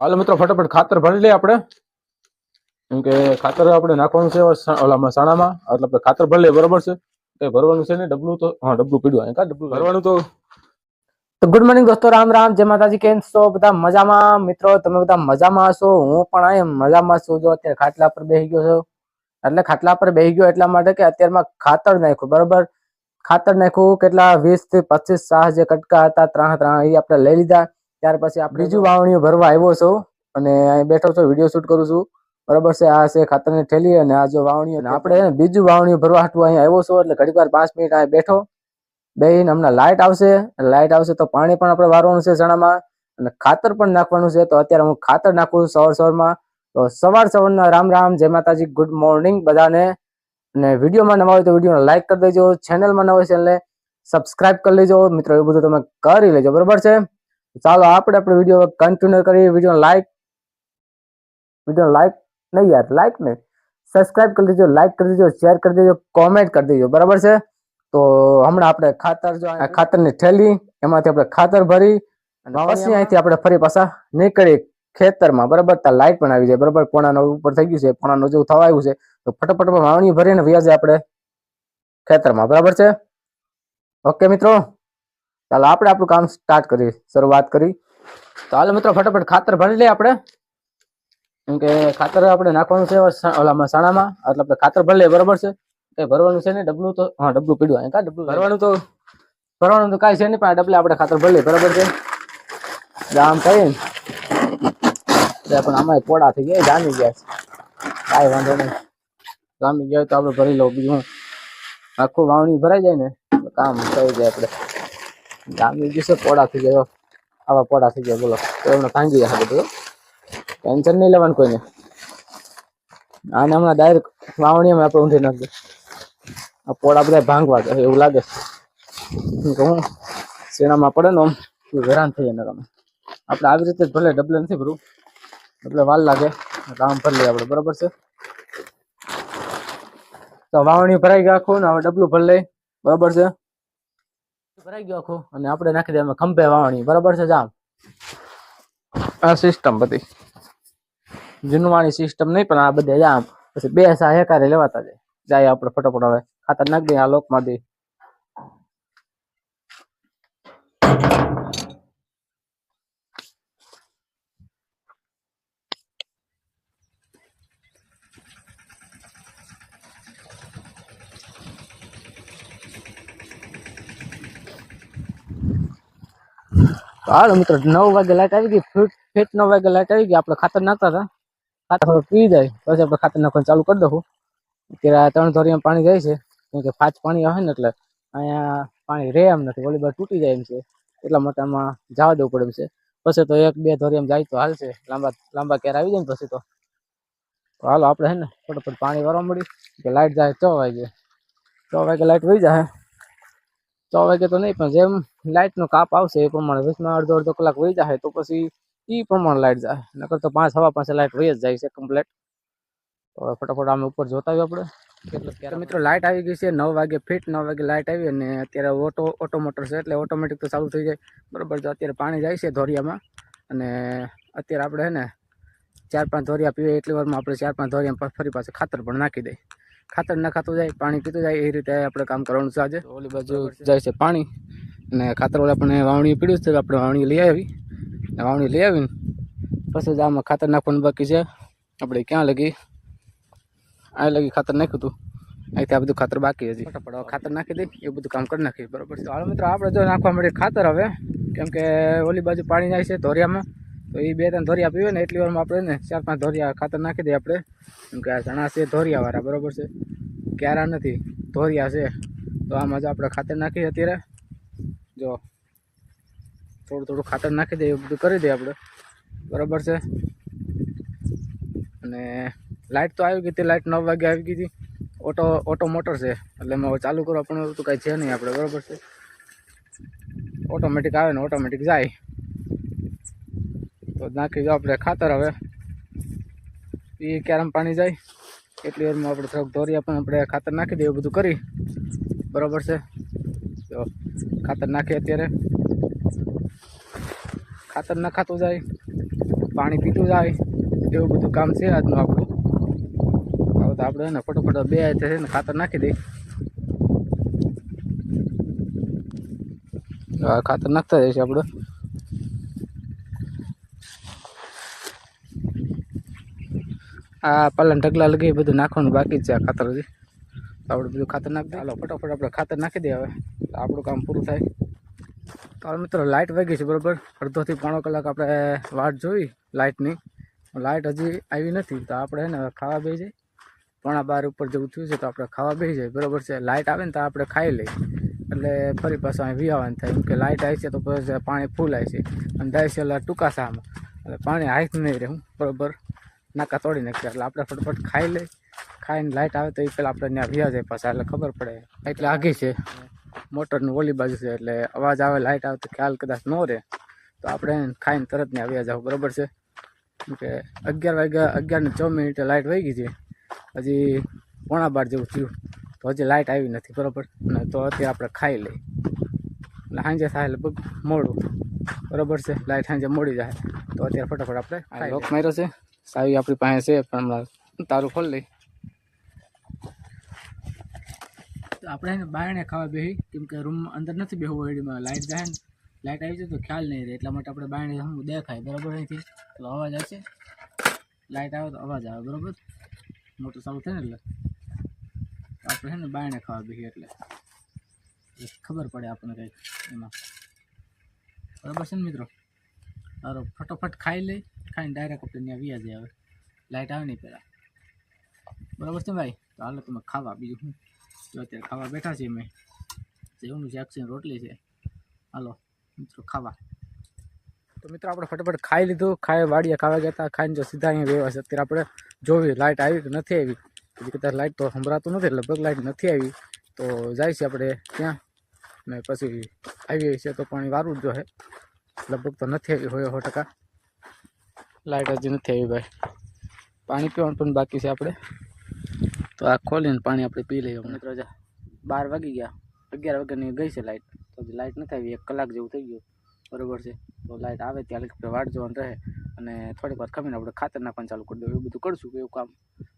હાલો મિત્રો ફટાફટ ખાતર ભરી લઈએ આપણે. કેમ કે ખાતર આપણે નાખવાનું છે ઓલામાં સાણામાં. એટલે આપણે ખાતર ભરી લઈએ બરોબર છે? એ ભરવાનું છે ને ડબલું તો હા ડબલું પીડ્યું કા ડબલું? ભરવાનું તો તો ગુડ મોર્નિંગ દોસ્તો રામ રામ જય માતાજી કેમ છો? બધા મજામાં? મિત્રો તમે બધા મજામાં હશો? હું પણ અહીં મજામાં છું. જો અત્યારે ખાટલા પર બેસી ગયો છું. એટલે ખાટલા પર બેસી ગયો એટલા માટે કે અત્યારમાં ખાતર નાખ્યું બરોબર? ખાતર નાખ્યું કેટલા વીસથી પચીસ સાહ જે કટકા હતા ત્રણ ત્રણ એ આપણે લઈ લીધા. ત્યાર પછી આપણે બીજું વાવણીઓ ભરવા આવ્યો છું અને અહીં બેઠો છું વીડિયો શૂટ કરું છું. બરાબર છે આ છે ખાતરની થેલી અને આ જો વાવણીઓ આપણે બીજું વાવણીઓ ભરવા હાટું અહીં આવ્યો છું એટલે ઘડીક વાર પાંચ મિનિટ અહીં બેઠો. બેહીને હમણાં લાઇટ આવશે લાઇટ આવશે તો પાણી પણ આપણે વારવાનું છે ચણામાં અને ખાતર પણ નાખવાનું છે તો અત્યારે હું ખાતર નાખું છું સવાર સવારમાં. તો સવાર સવારના રામ રામ જય માતાજી ગુડ મોર્નિંગ બધાને. અને વિડીયોમાં નવા હોય તો વિડીયોને લાઇક કરી દેજો ચેનલમાં નવા હોય ચેનલને સબસ્ક્રાઇબ કરી લેજો. મિત્રો એવું બધું તમે કરી લેજો બરાબર છે? ચાલો આપણે આપણે વીડિયો કન્ટિન્યુ કરીએ. વીડિયો લાઈક વીડિયો લાઈક નહીં યાર લાઈક નહીં. સબસ્ક્રાઇબ કરી દેજો લાઈક કરી દેજો શેર કરી દેજો કોમેન્ટ કરી દેજો. બરાબર છે? તો હમણાં આપણે ખાતર જો ખાતરની થેલી એમાંથી આપણે ખાતર ભરી પછી અહીંથી આપણે ફરી પાછા નીકળી ખેતરમાં. બરાબર? ત્યાં લાઈટ પણ આવી જાય. બરાબર? પોણાનો ઉપર થઈ ગયું છે. પોણાનો જેવું થવા આવ્યું છે. તો ફટાફટમાં વાવણી ભરીને વ્યાજે આપણે ખેતરમાં. બરાબર છે? ઓકે મિત્રો? ચાલો આપણે આપણું કામ સ્ટાર્ટ કરીએ, શરૂઆત કરી. તો હાલ મિત્રો, ફટાફટ ખાતર ભરી લઈએ આપણે. કેમ કે ખાતર આપણે નાખવાનું છે ઓલામાં સાણામાં. એટલે આપણે ખાતર ભરી લઈએ, બરાબર છે? એ ભરવાનું છે ને, ડબલું તો, હા, ડબલું પીડ્યું અહીં, કા ડબલું? ભરવાનું તો ભરવાનું તો કાંઈ છે નહીં, પણ આ ડબલે આપણે ખાતર ભરી લઈએ, બરાબર છે? આમ કરીને. પણ આમાં પોડા થઈ ગયા જામી ગયા છે. કાંઈ વાંધો નહીં. જામી ગયા તો આપણે ભરી લઉં, બીજું આખું વાવણી ભરાઈ જાય ને કામ થઈ જાય આપણે. જામી ગયું છે પોડા થઈ ગયા આવા પોડા થઈ ગયા બોલો. તો એમને ભાંગી જશે બધું. ટેન્શન નહીં લેવાનું કોઈને. આને હમણાં ડાયરેક્ટ વાવણીમાં આપણે ઊંધી નાખજો આ પોડા બધા ભાંગવા જાય, એવું લાગે. કે હું શેણામાં પડે ને આમ હેરાન થઈ જાય તમે આપણે આવી રીતે ભલે ડબલે નથી ભરવું. ડબલે વાલ લાગે કામ ભરી લઈએ આપણે, બરાબર છે? તો વાવણી ભરાઈ ગયા આખું ને હવે ડબલું ભરી લઈ બરાબર છે? ભરાઈ ગયો આખું અને આપણે નાખી દે ખંભે વાવણી. બરાબર છે જામ આ સિસ્ટમ બધી. જૂનવાણી સિસ્ટમ નહીં પણ આ બધે જામ પછી બે સા હેકારે લેવાતા જાય. જાય આપણે ફટાફટ હવે. ખાતર નાખી દઈએ આ લોકમાં દે હાલો મિત્રો, નવ વાગે લાઈટ આવી ગઈ, ફીટ ફીટ નવ વાગે લાઈટ આવી ગઈ, આપણે ખાતર નાખતા હતા. ખાતર પી જાય, પછી આપણે ખાતર નાખવાનું ચાલુ કરી દઉં ત્યારે ત્રણ ધોરીમાં પાણી જાય છે, કેમ કે ફાચ પાણી આવે ને એટલે અહીંયા પાણી રહે એમ નથી વોલીબોલ તૂટી જાય એમ છે. એટલા માટે આમાં જવા દેવું પડે એમ છે. પછી તો એક બે ધોરીમાં જાય તો હાલશે લાંબા લાંબા કેર આવી જાય ને પછી તો. હાલો, આપણે હે ને, ફટોફટ પાણી ભરવા મળી કે લાઇટ જાય છ વાગે. છ વાગે લાઇટ વહી જાય. છ વાગે તો નહીં પણ જેમ લાઇટનો કાપ આવશે એ પ્રમાણે વીસમાં અડધો અડધો કલાક વહી જાય તો પછી એ પ્રમાણે લાઇટ જાય નકર તો પાંચ હવા પાંચે લાઇટ વહી જ જાય છે કમ્પ્લેટ તો ફટાફટ અમે ઉપર જોતા આવ્યું આપણે. કેટલું મિત્રો લાઇટ આવી ગઈ છે નવ વાગે ફિટ નવ વાગે લાઇટ આવી અને અત્યારે ઓટો ઓટો મોટર છે એટલે ઓટોમેટિક તો ચાલુ થઈ જાય. બરોબર તો અત્યારે પાણી જાય છે ધોરિયામાં અને અત્યારે આપણે હે ને ચાર પાંચ ધોરિયા પીવે એટલી વારમાં આપણે ચાર પાંચ ધોરિયા ફરી પાછું ખાતર પણ નાખી દઈએ. ખાતર નાખાતું જાય પાણી પીતું જાય એ રીતે આપણે કામ કરવાનું છે આજે. ઓલી બાજુ જાય છે પાણી. અને ખાતર વાળા આપણે વાવણી પીડ્યું છે આપણે વાવણી લઈ આવી. અને વાવણી લઈ આવીને પછી જ આમાં ખાતર નાખવાનું બાકી છે. આપણે ક્યાં લગી? આ લગી ખાતર નાખ્યું હતું અહીંથી આ બધું ખાતર બાકી હજી. ફટાફટ ખાતર નાખી દઈ એ બધું કામ કરી નાખીએ. બરાબર હાલો મિત્રો આપણે જો નાખવા માટે ખાતર હવે. કેમ કે ઓલી બાજુ પાણી જાય છે ધોરિયામાં. તો એ બે ત્રણ ધોરિયા પીવે ને એટલી વારમાં આપણે ને ચાર પાંચ ધોરિયા ખાતર નાખી દઈએ આપણે. કેમ કે આ ચણા છે ધોરિયાવાળા, બરાબર છે? ક્યારા નથી, ધોરિયા છે. તો આમાં જો આપણે ખાતર નાખીએ અત્યારે. જો, થોડું થોડું ખાતર નાખી દઈએ બધું કરી દઈએ આપણે. બરાબર છે? અને લાઇટ તો આવી ગઈ હતી લાઇટ નવ વાગે આવી ગઈ હતી. ઓટો ઓટો મોટર છે, એટલે એમાં ચાલુ કરવા પણ તો કાંઈ છે નહીં આપણે, બરાબર છે? ઓટોમેટિક આવે ને ઓટોમેટિક જાય. તો નાખી દો આપણે ખાતર હવે. એ ક્યારેમ પાણી જાય. એટલી વારમાં આપણે થોડોક ધોરિયા પણ આપણે ખાતર નાખી દઈએ બધું કરી. બરાબર છે? તો ખાતર નાખીએ અત્યારે. ખાતર નખાતું જાય, પાણી પીતું જાય, એવું બધું કામ છે આજનું આપણું. હવે તો આપણે એને ફટોફટ બે હાથે છે ને ખાતર નાખી દઈ હવે ખાતર નાખતા જઈશું આપણે. આ પાલન ઢગલા લગી બધું નાખવાનું બાકી છે આ ખાતર હજી. તો આપણે બધું ખાતર નાખી દઈએ. હાલો. ફટાફટ આપણે ખાતર નાખી દઈએ હવે. તો આપણું કામ પૂરું થાય. તો હવે મિત્રો લાઇટ વાગી છે બરાબર. અડધોથી પોણો કલાક આપણે વાટ જોઈ લાઇટની લાઇટ હજી આવી નથી. તો આપણે ને ખાવા બેસી જાય પોણા બાર ઉપર જેવું થયું છે તો આપણે ખાવા બેસી જાય બરોબર છે. લાઇટ આવે ને તો આપણે ખાઈ લઈએ. એટલે ફરી પાછું અહીં વિહાવાનું થાય. કે લાઇટ આવી છે તો પછી પાણી ફૂલ આવી છે. અને ડાયસેલા ટૂંકા સામાં એટલે પાણી હાઈક નહીં રહે બરોબર. નાકા તોડી નાખીએ એટલે આપણે ફટફટ ખાઈ લઈ. ખાઈને લાઇટ આવે તો એ પહેલાં આપણે ત્યાં વ્યા જાય પાછા એટલે ખબર પડે. એટલે આઘી છે. મોટરનું ઓલી બાજુ છે એટલે અવાજ આવે લાઇટ આવે તો ખ્યાલ કદાચ ન રહે. તો આપણે ખાઈને તરત ત્યાં વ્યા જાવ બરાબર છે? કે અગિયાર વાગ્યા અગિયાર ને છ મિનિટે લાઇટ વહી ગઈ છે. હજી પોણા બાર જેવું થયું. તો હજી લાઇટ આવી નથી બરાબર? અને તો અત્યારે આપણે ખાઈ લઈ એટલે સાંજે થાય લગભગ મોડું. બરાબર છે? લાઇટ સાંજે મોડી જાય. તો અત્યારે ફટાફટ આપણે લોક માર્યો છે. સાવી આપણી પાસે છે, પણ હમણાં તારું ખોલી લઈ. આપણે બારણે ખાવા બેહી, કેમ કે રૂમ અંદર નથી બેહવું એડીમાં લાઇટ જાય ને લાઇટ આવી જાય તો ખ્યાલ નહીં રહે, એટલા માટે આપણે બારણે હમ દેખાય, બરાબર અહીંથી? તો અવાજ આવશે? લાઇટ આવે તો અવાજ આવે, બરાબર? મોટું ચાલુ થાય ને એટલે. આપણે છે ને બારણે ખાવા બેહી એટલે. ખબર પડે આપણને કંઈક એમાં. બરાબર છે ને મિત્રો? સારું ફટોફટ ખાઈ લઈ, ખાઈને ડાયરેક્ટ આપણે ત્યાં વ્યા જાય હવે. લાઇટ આવે નહીં પહેલાં. બરાબર છે ભાઈ? તો હાલો, તમે ખાવા બીજું શું? જો અત્યારે ખાવા બેઠા છીએ મેં જેવનું શાક છે રોટલી છે. હાલો, મિત્રો, ખાવા. તો મિત્રો, આપણે ફટાફટ ખાઈ લીધું. ખાઈ, વાડીએ ખાવા ગયા હતા. ખાઈને જો સીધા અહીંયા વ્યવહાર છે. અત્યારે આપણે જોવી લાઇટ આવી કે નથી આવી. હજી કદાચ લાઇટ તો સંભળાતું નથી લગભગ લાઇટ નથી આવી. તો જાય છે આપણે ત્યાં. ને પછી આવી છે તો પાણી વારું જ જોઈએ લગભગ તો નથી આવી હોય સો ટકા. લાઇટ હજી નથી આવી ભાઈ. પાણી પીવાનું પણ બાકી છે આપણે. તો આ ખોલીને પાણી આપણે પી લઈએ મિત્રો જા બાર વાગી ગયા. અગિયાર વાગ્યાની ગઈ છે લાઇટ તો હજી લાઇટ નથી આવી. એક કલાક જેવું થઈ ગયું. બરોબર છે. તો લાઇટ આવે ત્યારે આપણે વાટ જોવાનું રહે. અને થોડીક વાર ખમીને આપણે ખાતર નાખવાનું ચાલુ કરી દઉં. એવું બધું કરશું કે એવું કામ.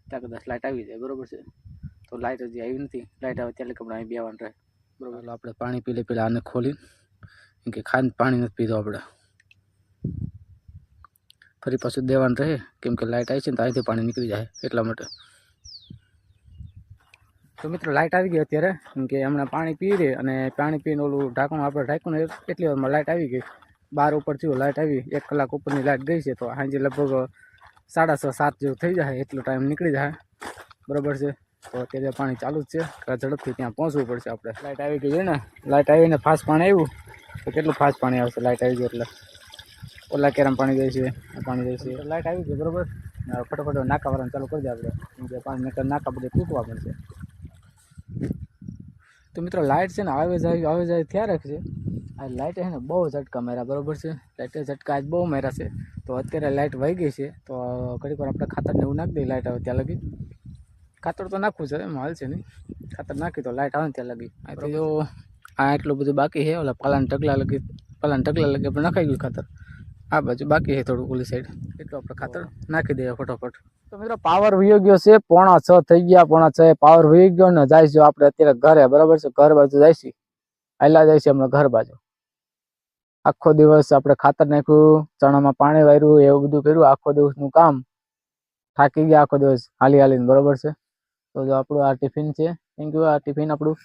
ત્યાં કદાચ લાઇટ આવી જાય. બરોબર છે. તો લાઇટ હજી આવી નથી. લાઇટ આવે ત્યારે આપણે અહીં બેવાનું રહે. બરોબર. આપણે પાણી પી લે પહેલાં આને ખોલી કેમ કે ખાંડ પાણી નથી પીધું આપણે. ફરી પાછું દેવાનું રહે કેમ કે લાઇટ આવી છે ને તો અહીંથી પાણી નીકળી જાય એટલા માટે. તો મિત્રો લાઇટ આવી ગઈ અત્યારે, કેમ કે હમણાં પાણી પી રહી અને પાણી પીને ઓલું ઢાંકણું આપણે ઢાંક્યું ને એટલી વારમાં લાઇટ આવી ગઈ. બાર ઉપર થયું લાઇટ આવી, એક કલાક ઉપરની લાઇટ ગઈ છે તો સાંજે લગભગ સાડા છ, સાત જેવું થઈ જાય, એટલો ટાઈમ નીકળી જાય. બરાબર છે? તો અત્યારે પાણી ચાલુ જ છે ઝડપથી ત્યાં પહોંચવું પડશે આપણે. લાઇટ આવી ગઈ છે ને લાઇટ આવીને ફાસ્ટ પાણી આવ્યું. તો કેટલું ફાસ્ટ પાણી આવશે? લાઇટ આવી ગઈ એટલે. ઓલા કેરમ પાણી જાય છે પાણી જાય છે. લાઇટ આવી ગઈ બરાબર. ફટોફટ નાકા વાળાને ચાલુ કરી દે આપણે. જે પાણી નકર નાકા બધે તૂટવા પડશે. તો મિત્રો લાઇટ છે ને આવે જાય આવે જાય ત્યાં રાખશે. આ લાઇટ છે ને બહુ ઝટકા માર્યા બરોબર છે? લાઇટે ઝટકા આજ બહુ માર્યા છે. તો અત્યારે લાઇટ વહી ગઈ છે. તો ઘડીક વાર આપણે ખાતરને એવું નાખી દઈએ લાઇટ આવે ત્યાં લગી. ખાતર તો નાખવું છે એમ હાલ છે નહીં. ખાતર નાખી તો લાઇટ આવે ને ત્યાં લગી. આ તો જો આ એટલું બધું બાકી છે. ઓલા પાલાને ટકલા લગી, પાલાને ટકલા લગી આપણે નખાઈ ગયું ખાતર. આ બાજુ બાકી છે થોડું ઓલી સાઈડ એટલું આપણે ખાતર નાખી દઈએ ફટોફટ. તો મિત્રો પાવર વયો ગયો છે. પોણા છ થઈ ગયા. પોણા છ પાવર વયો ગયો ને છે આપણે અત્યારે ઘરે. બરાબર છે? ઘર બાજુ હાલ્યા જાય છે હમણાં ઘર બાજુ. આખો દિવસ આપણે ખાતર નાખ્યું, ચણામાં પાણી વાર્યું, એવું બધું કર્યું. આખો દિવસનું કામ થાકી ગયા આખો દિવસ હાલી હાલીને. બરોબર છે? તો જો આપણું આ ટિફિન છે. થેન્ક યુ આ ટિફિન આપણું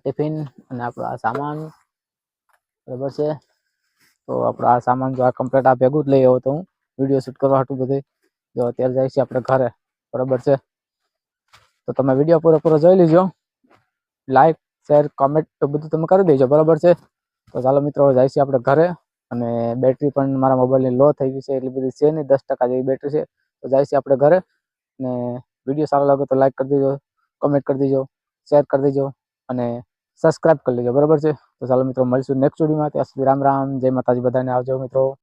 ટિફિન અને આપણો આ સામાન. બરાબર છે? તો આપણો આ સામાન જો આ કમ્પ્લેટ આ ભેગું જ લઈ આવ્યો તો હું વીડિયો શૂટ કરવા હતું બધું. જો અત્યારે જાય છે આપણે ઘરે. બરાબર છે? તો તમે વીડિયો પૂરો પૂરો જોઈ લીજો. લાઈક શેર કોમેન્ટ તો બધું તમે કરી દેજો. બરાબર છે? તો ચાલો મિત્રો, જાય છે આપણે ઘરે. અને બેટરી પણ મારા મોબાઈલની લો થઈ ગઈ છે. એટલી બધી છે નહીં, દસ ટકા જેવી બેટરી છે. તો જાય છે આપણે ઘરે. અને વીડિયો સારો લાગે તો લાઈક કરી દેજો કમેન્ટ કરી દેજો શેર કરી દેજો. અને સબસ્ક્રાઇબ કરી લેજો. બરાબર છે? તો ચાલો મિત્રો, મળીશું નેક્સ્ટ વિડીયોમાં ત્યાં સુધી રામ રામ. જય માતાજી બધાને. આવજો મિત્રો.